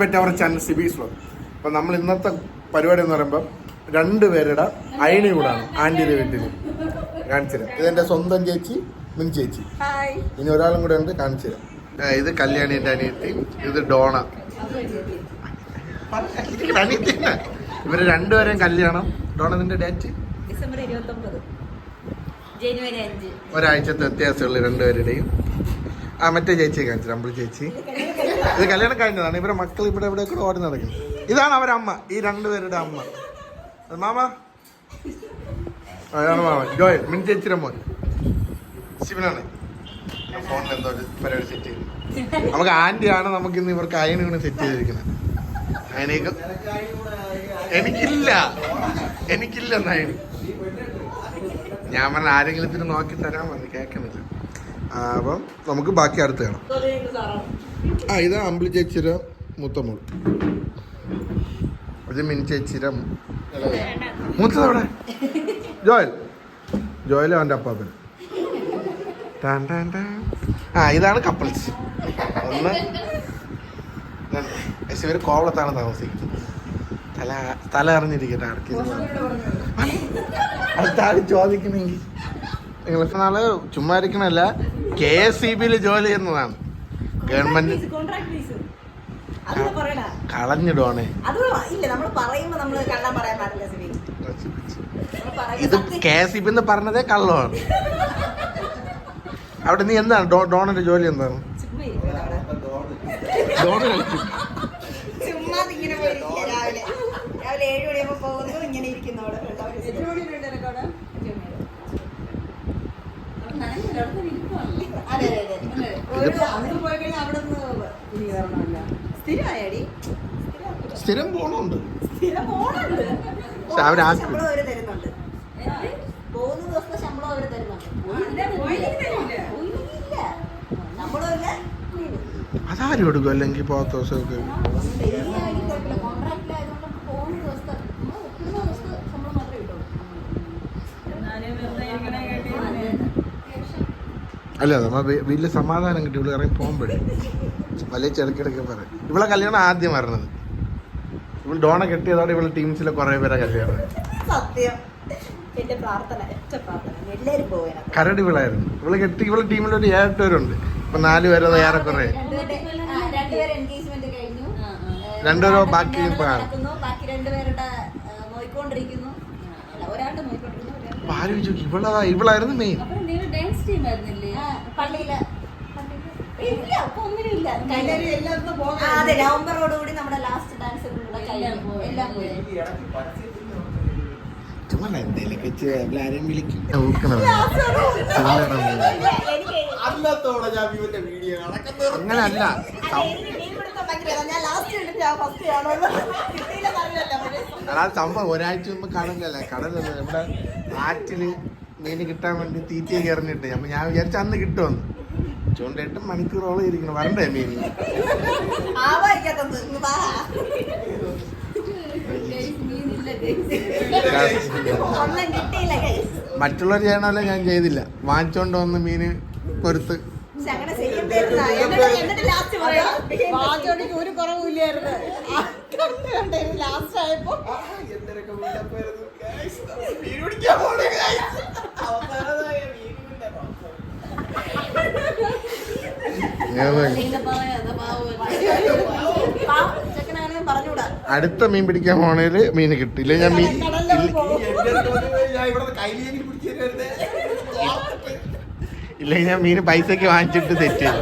പറ്റി അവരുടെ ചാനൽ സിബി അപ്പം നമ്മൾ ഇന്നത്തെ പരിപാടി എന്ന് പറയുമ്പോൾ രണ്ടുപേരുടെ അയണി കൂടാണ് ആന്റിയുടെ വീട്ടിൽ കാണിച്ചു തരാം ഇതെന്റെ സ്വന്തം ചേച്ചി മിൻ ചേച്ചി. ഇനി ഒരാളും കൂടെ ഉണ്ട് കാണിച്ചു തരാം ഇത് കല്യാണിന്റെ അനിയത്തി ഇത് ഡോണ. അനിയത്തി. ഇവർ രണ്ടുപേരെയും കല്യാണം. ഡോണതിന്റെ ഡേറ്റ് ഡിസംബർ ഇരുപത്തൊമ്പത്. ജനുവരി അഞ്ച്. ഒരാഴ്ചത്തെ വ്യത്യാസമുള്ള രണ്ടുപേരുടെയും. ആ മറ്റേ ചേച്ചിയെ കാണിച്ചു നമ്മൾ ചേച്ചി. ഇത് കല്യാണം കഴിഞ്ഞതാണ്. ഇവരെ മക്കൾ ഇവിടെ ഇവിടെ കൂടെ ഓടി നടക്കുന്നത് ഇതാണ് അവരമ്മ ഈ രണ്ടുപേരുടെ അമ്മ. അത് മാമ? അതാണ് മാമ. ജോയൽ മിൻ ചേച്ചിയുടെ മോൻ. ശിവനാണ്. ഫോണിൽ എന്തോ ഒരു പരിപാടി സെറ്റ് ചെയ്തു. നമുക്ക് നമുക്ക് ഇന്ന് ഇവർക്ക് അയണിങ്ങനെ സെറ്റ് ചെയ്തിരിക്കുന്നത്. അയനേക്ക് എനിക്കില്ല. എനിക്കില്ല നയൻ ഞാൻ പറഞ്ഞ ആരെങ്കിലും ഇതിന് നോക്കി തരാൻ പറഞ്ഞു. ആ, അപ്പം നമുക്ക് ബാക്കി അടുത്ത് കാണാം. ആ ഇത് അമ്പിളി ചേച്ചിയുടെ മൂത്ത അത് മിനി ചേച്ചിയുടെ മൂത്തതവിടെ ജോയൽ. ജോയൽ അവന്റെ അപ്പാപ്പൻ. ആ ഇതാണ് കപ്പിൾസ്. ഒന്ന് ഇവർ കോവളത്താണ് താമസിക്കുന്നത്. തല തല അറിഞ്ഞിരിക്കട്ടെ ആർക്ക് അടുത്താരും ചോദിക്കണമെങ്കിൽ നിങ്ങൾ നാൾ ചുമ്മാ ഇരിക്കണല്ല കെ എസ് ഇ ബിയിൽ ജോലി ചെയ്യുന്നതാണ്. ഗവൺമെന്റ് കളഞ്ഞിടുവാണേ അത് ഇല്ല നമ്മൾ പറയുമ്പോ നമ്മൾ കള്ളം പറയാൻ പാടില്ല സിബി. ഇത് കെ എസ് ഇ ബി എന്ന് പറഞ്ഞതേ കള്ളമാണ്. അവിടെ നീ എന്താണ്? ഡോണന്റെ ജോലി എന്താണ്? കളിക്കും ചുമ്മാ ഇങ്ങനെ പോയിരിക്കുക രാവിലെ രാവിലെ ഏഴ് മണിയാകുമ്പോ പോകുന്നു ഇങ്ങനെ ഇരിക്കുന്നു അവിടെ എത്ര മണി അതെ അതെ അതെ ഒരു അന്ന് പോയി കഴിഞ്ഞാൽ അവിടെ നിന്ന് ഇനി കയറണമല്ലോ സ്ഥിരമായടി സ്ഥിരം പോണുണ്ട്. അവർ പോകുന്ന ദിവസത്തെ ശമ്പളം അവർ തരുന്നുണ്ട്. പോയില്ല ശമ്പളം ഇല്ല. അതാരും എടുക്കും അല്ലെങ്കിൽ പോകാത്ത ദിവസമൊക്കെ ഡെയിലി ആയാലും കുഴപ്പമില്ല കോൺട്രാക്റ്റിലായതുകൊണ്ട് നമുക്ക് പോകുന്ന ദിവസത്തെ നമ്മൾ ഒപ്പിടുന്ന ദിവസത്തെ ശമ്പളം മാത്രമേ കിട്ടുള്ളൂ അല്ല നമ്മ വലിയ സമാധാനം കിട്ടി ഇവിടെ ഇറങ്ങി പോകുമ്പോഴേ വലിയ ചെറുക്കിടക്ക് പറയും ഇവളെ കല്യാണം ആദ്യം വരണത്. ഇവൾ ഡോണ കെട്ടിയതോടെ ഇവളെ ടീംസിലെ കുറെ പേരെ കല്യാണം. സത്യം. എന്റെ പ്രാർത്ഥന എല്ലാരും പോകാൻ കരടി വിളായിരുന്നു ഇവൾ കെട്ടി ഇവളെ ടീമിൽ ഒരു ഏഴ് പേരുണ്ട് ഇപ്പൊ നാല് പേരെ ഏറെക്കുറെ കുറെ. എൻഗേജ്മെന്റ് കഴിഞ്ഞു. രണ്ടുപേരോ ബാക്കി ഇപ്പൊ കാണും. നടക്കുന്നു ബാക്കി ഡാൻസ് ആ, പള്ളിയിൽ. ഇല്ല ഒന്നിനും അതെ നവംബറോടുകൂടി നമ്മുടെ ലാസ്റ്റ് ഡാൻസ് എല്ലാം പോയി ചുമ്മാ എന്തേലും വെച്ച് ആരെയും വിളിക്കും. അങ്ങനല്ല. സംഭവം ഒരാഴ്ച മുമ്പ് കടലല്ല കടലല്ലേ? നമ്മുടെ ആറ്റിൽ മീൻ കിട്ടാൻ വേണ്ടി തീറ്റയൊക്കെ കയറിഞ്ഞിട്ട് അപ്പൊ ഞാൻ വിചാരിച്ച അന്ന് കിട്ടുമെന്ന്. ചൂണ്ട എട്ട് മണിക്കൂറോളം ഇരിക്കണം വരണ്ടേ മീൻ. മറ്റുള്ളവർ ചെയ്യണമല്ല ഞാൻ ചെയ്തില്ല. വാങ്ങിച്ചോണ്ട് വന്ന് മീന് പൊരുത്ത്. ഒരു കുറവില്ലായിരുന്നു ലാസ്റ്റ് ആയപ്പോ. എന്തൊക്കെ അടുത്ത മീൻ പിടിക്കാൻ പോണേൽ മീൻ കിട്ടില്ല ഞാൻ മീൻ ഇല്ലെങ്കിൽ ഞാൻ മീൻ പൈസക്ക് വാങ്ങിച്ചിട്ട് തെറ്റ് ചെയ്തു.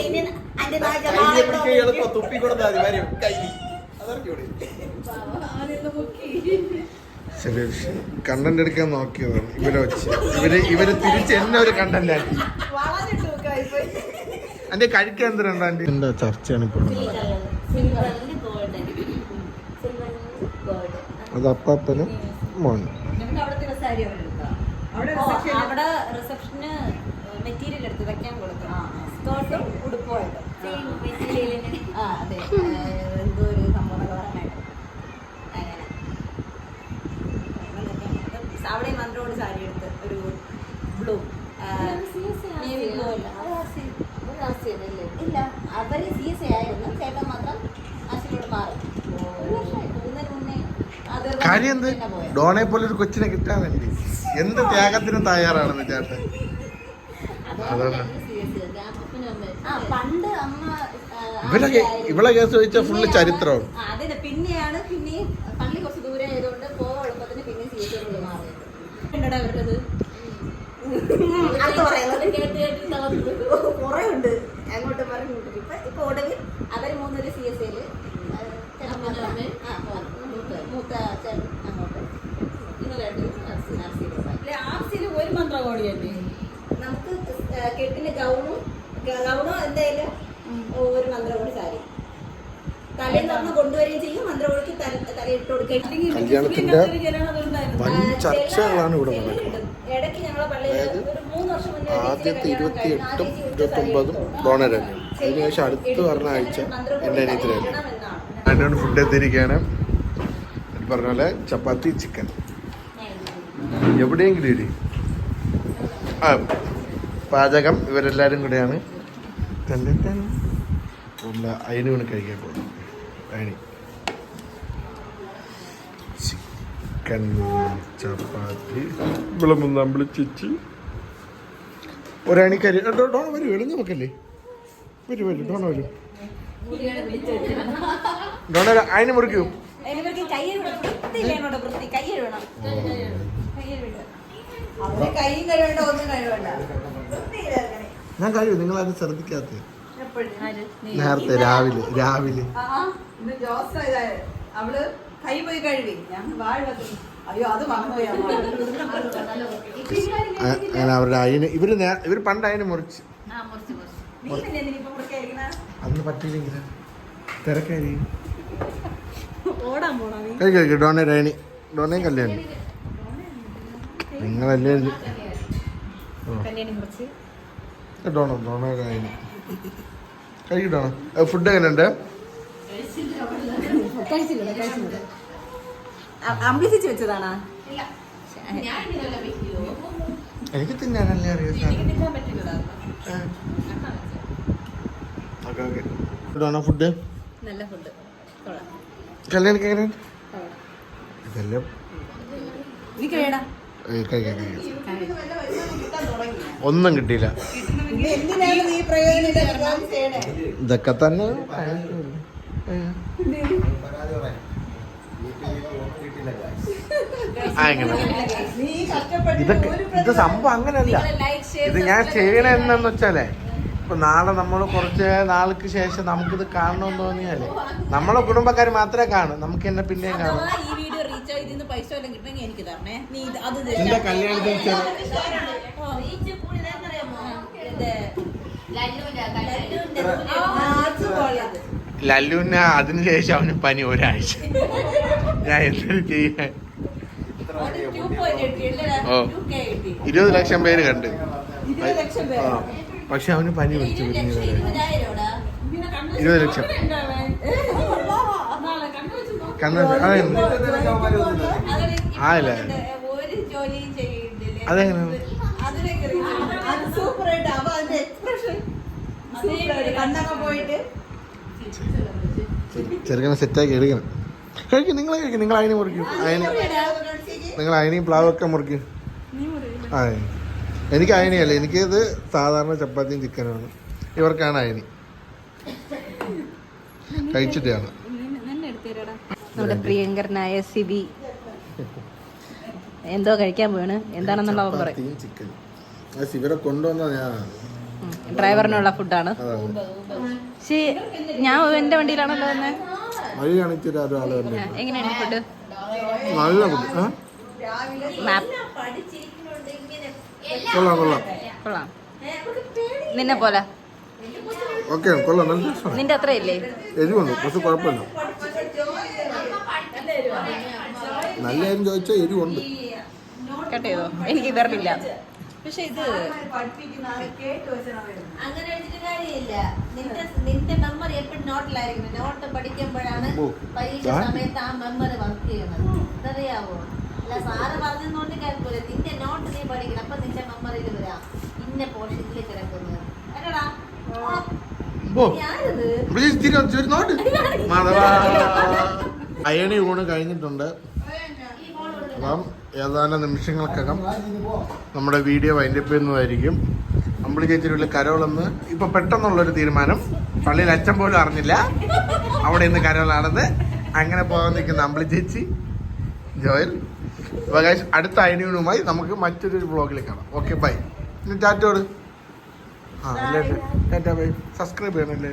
ഇനി അന്റെ നായ്ക്ക കയ്യിലെ നാളെ പിടിക്കാൻ ഇവിടെ എളുപ്പം തുപ്പി കൊടുത്താൽ മതി. വരും കയ്യിൽ അതറിഞ്ഞൂടെ? ശരി കണ്ടന്റ് എടുക്കാൻ നോക്കിയതാണ്. ഇവരെ വെച്ച്. ഇവർ ഇവർ തിരിച്ച് എന്നെ ഒരു കണ്ടന്റ് ആക്കി. അന്റെ കഴിക്കാൻ എന്തിനാ എന്താ ചർച്ചയാണ് ഇപ്പോൾ അത് അപ്പാപ്പനും മോനും. നമുക്ക് അവിടെ ദിവസം അവിടെ റിസപ്ഷന് മെറ്റീരിയൽ എടുത്ത് വെക്കാൻ കൊടുക്കണം. സ്കേർട്ടും ഉടുപ്പുമായിട്ട് ആ അതെ ഏഹ്, എന്തോ ഒരു സംഭവം എന്നൊക്കെ പറയാനായിട്ട് അങ്ങനെ അവിടെ മന്ത്രോട് സാരി എടുത്ത് ഒരു ബ്ലൂ നേവി ബ്ലൂ അല്ല. ഇല്ല. അവർ സി എസ് എ ആയിരുന്നു. ചേട്ടൻ മാത്രം ആശുപത്രിയോട് മാറി. ഒരു മുന്നേ കാര്യം എന്ത്? ഡോണെ പോലെ ഒരു കൊച്ചിനെ കിട്ടാൻ വേണ്ടി. എന്ത് ത്യാഗത്തിനും തയ്യാറാണെന്ന് ചേട്ടൻ. അതാണ്. അമ്മ ഇവളെ ആശയായിരുന്നു. ഇവളെ കേസ് ചോദിച്ചാൽ ഫുള്ള് പിന്നെയാണ് ചരിത്രമാണ് അതെ പിന്നെയാണ് പിന്നെ പള്ളി കുറച്ച് ദൂരെ ആയതുകൊണ്ട് പോകാൻ എളുപ്പത്തിന് പിന്നെ സീറ്റുകൾ മാറിയത്. കണ്ടടാ അവരുടേത്? അടുത്ത പറയുന്നത്. കുറെ ഉണ്ട്. അങ്ങോട്ട് ഇങ്ങോട്ട് ഇപ്പൊ ഇപ്പൊ ഒടുവിൽ അവർ മൂന്നൊരു സി എസ് എയിൽ മൂത്ത ചേട്ടൻ അങ്ങോട്ട്. ഒരു മന്ത്രകോടിയല്ലേ നമുക്ക് കെട്ടിന് ഗൗണും ഗൗണോ എന്തായാലും ഒരു മന്ത്രകോടി സാരി. തലേന്ന് പറഞ്ഞ് കൊണ്ടുവരികയും ചെയ്യും. മന്ത്രകോടിക്ക് തല തലയിട്ട് കൊടുക്കുകയും കല്യാണത്തിന്റെ വൻ ചർച്ചകളാണ് ഇവിടെ നടക്കുന്നത് അതായത് ആദ്യത്തെ ഇരുപത്തി എട്ടും ഇരുപത്തൊമ്പതും വിളിച്ച ഡോണറായിരുന്നു അതിനുശേഷം അടുത്ത് പറഞ്ഞ ആഴ്ച എന്റെ അനിയത്തിനായിരുന്നു. അതിനോട് ഫുഡ് എത്തിയിരിക്കുകയാണ്. പറഞ്ഞ പോലെ ചപ്പാത്തി ചിക്കൻ എവിടെയെങ്കിലും ഇരി ആ പാചകം ഇവരെല്ലാവരും കൂടെയാണ്. തന്നെ തന്നെ അതിന് വേണ്ടി കഴിക്കാൻ പോകും അയിന്. ചിക്കൻ ചപ്പാത്തി. വിളമ്പുന്നമ്പിളി ചിച്ചി. ഒരണിക്കരി. ഡോണോ വരൂ എളിഞ്ഞു നോക്കല്ലേ? വരൂ വരൂ ഡോണ വരൂ. ഡോണ അതിന് മുറിക്കൂ. ഞാൻ കഴിയും നിങ്ങളത് ശ്രദ്ധിക്കാത്ത എപ്പോഴും. നേരത്തെ രാവിലെ രാവിലെ. അവൾ കൈ പോയി കഴുകി ഞാൻ വാഴ അയ്യോ അത് മറന്നുപോയി അങ്ങനെ അവരുടെ അയിന് ഇവർ ഇവർ പണ്ട് അയിന് മുറിച്ച്? അന്ന് പറ്റിയില്ലെങ്കിൽ തിരക്കായിരിക്കും. കഴിക്കും ഡോണേ ഡോണെ. രേണി ഡോണേയും കല്യാണി നിങ്ങളല്ലേ. ഡോണോ ഡോണേ കഴിഞ്ഞു കഴിക്കും ഡോണോ. ഫുഡ് എങ്ങനെയുണ്ട്? കഴിച്ചില്ല കഴിച്ചില്ല അമ്പിളിച്ച് വെച്ചതാണാ? എനിക്ക് തിന്നാനല്ലേ അറിയാം ഫുഡ്? നല്ല ഫുഡ്. ഇതെല്ലാം ഒന്നും കിട്ടിയില്ല. ഇതൊക്കെ തന്നെ ആ, എങ്ങനെ നീ കഷ്ടപ്പെട്ട് ഇതൊക്കെ ഇത് സംഭവം അങ്ങനല്ല. ഇത് ഞാൻ ചെയ്യണെന്നു വെച്ചാലേ ഇപ്പൊ നാളെ നമ്മൾ കുറച്ച് നാൾക്ക് ശേഷം നമുക്കിത് കാണണമെന്ന് തോന്നിയാലേ നമ്മളെ കുടുംബക്കാർ മാത്രമേ കാണൂ. നമുക്ക് എന്നെ പിന്നെയും കാണും. എന്റെ കല്യാണത്തിന് കൊള്ളാം. ലല്ലുവിന് അതിനുശേഷം അവന് പനി ഒരാഴ്ച. ഞാൻ എന്തൊരു ചെയ്യാൻ അത് 2.8 ഓ. ഇരുപത് ലക്ഷം പേര്. കണ്ട്. പക്ഷെ അവന് പനി പിടിച്ചു. ഇരുപത് ലക്ഷം. കണ്ണ ആയില്ല. അതെങ്ങനെ? സൂപ്പറായിട്ട്. അവ അതിന്റെ എക്സ്പ്രഷൻ സൂപ്പറായിട്ട്. കണ്ണൊക്കെ പോയിട്ട് ചെറുക്കനെ സെറ്റാക്കി എടുക്കണം. കഴിക്കും നിങ്ങൾ കഴിക്കും. നിങ്ങൾ അതിനെ മുറിക്കും. അതിന് നിങ്ങൾ അതിനെയും പ്ലാവൊക്കെ മുറിക്കും. ആ എനിക്ക് അയനിയല്ല എനിക്കിത് സാധാരണ ചപ്പാത്തിയും ചിക്കനുമാണ് ഇവർക്കാണ് അയനി കഴിച്ചിട്ടാണ്. നമ്മുടെ പ്രിയങ്കരനായ സിബി. എന്തോ കഴിക്കാൻ പോവാണ്. എന്താണെന്നുള്ള പറയും ചിക്കൻ ആ ശിവരെ കൊണ്ടുവന്ന ഞാനാണ്. ഉം. ഡ്രൈവറിനുള്ള ഫുഡാണ്. ഞാൻ എന്റെ വണ്ടിയിലാണല്ലോ വന്നെ. വഴി കാണിച്ചൊരു ഒരാൾ തന്നെ എങ്ങനെയാണ് ഫുഡ്? നല്ല ഫുഡ് മാപ്പ്. കൊള്ളാം കൊള്ളാം. കൊള്ളാം. നിന്നെ പോലെ. ഓക്കെ കൊള്ളാം നല്ല രസമാണ്. നിന്റെ അത്രയല്ലേ എരിവുണ്ട് പക്ഷെ കുഴപ്പമില്ല. നല്ല ചോദിച്ചാൽ എരിവുണ്ട്. കേട്ടോ എനിക്ക് വരണില്ല പക്ഷെ ഇത് അങ്ങനെ വെച്ചിട്ട് കാര്യമില്ല. നിന്റെ നിന്റെ മെമ്മറി എപ്പോഴും നോട്ടിലായിരിക്കും നോട്ട് പഠിക്കുമ്പോഴാണ് പരീക്ഷ സമയത്ത് ആ മെമ്മറി വർക്ക് ചെയ്യുന്നത്. അതറിയാവോ? അല്ല സാറ് പറഞ്ഞതുകൊണ്ട് കേൾക്കൂല. നിന്റെ നോട്ട് നീ പഠിക്കണം. അപ്പൊ നിന്റെ മെമ്മറിയിൽ വരാം. ഇന്ന പോർഷനിൽ കിടക്കുന്നത്. മാധവാ അയണി ഊണ് കഴിഞ്ഞിട്ടുണ്ട്. അപ്പം ഏതാനും നിമിഷങ്ങൾക്കകം നമ്മുടെ വീഡിയോ വൈൻഡപ്പ് ചെയ്യുന്നതായിരിക്കും. അമ്പിളി ചേച്ചിയുടെ കരോളെന്ന് ഇപ്പൊ പെട്ടെന്നുള്ളൊരു തീരുമാനം. പള്ളിയിൽ അച്ഛൻ പോലും അറിഞ്ഞില്ല. അവിടെ ഇന്ന് കരോളാണെന്ന് അങ്ങനെ പോകാൻ നിൽക്കുന്ന അമ്പിളി ചേച്ചി ജോയൽ. വകാശ് അടുത്ത അയണിയൂണുമായി നമുക്ക് മറ്റൊരു വ്ളോഗിൽ കാണാം. ഓക്കെ ബൈ ഇനി ടാറ്റോട്. ആ അല്ലേ? Tata bye subscribe ചെയ്യണല്ലേ